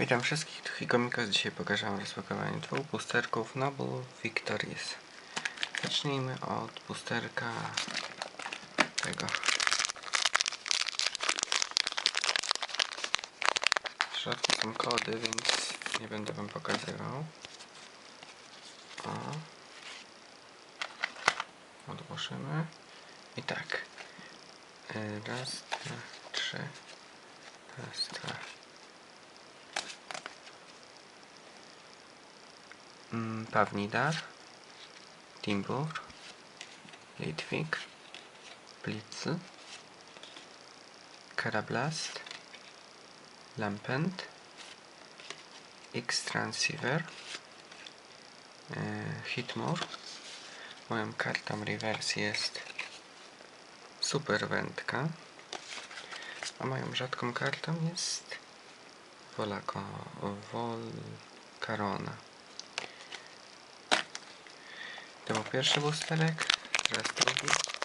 Witam wszystkich, tu Hikomikos. Dzisiaj pokażę Wam rozpakowanie dwóch boosterków Noble Victories. Zacznijmy od boosterka tego. W środku są kody, więc nie będę Wam pokazywał. O. Odłożymy. I tak. Y, Raz, dwa, trzy. Raz, dwa. Mm, Pawnidar, Timbur, Litwik, Blitz, Karablast, Lampent, X-Transceiver, e, Hitmur. Moją kartą reverse jest Super Wędka, a moją rzadką kartą jest Volako, Volcarona. pierwszy boss felek, teraz drugi.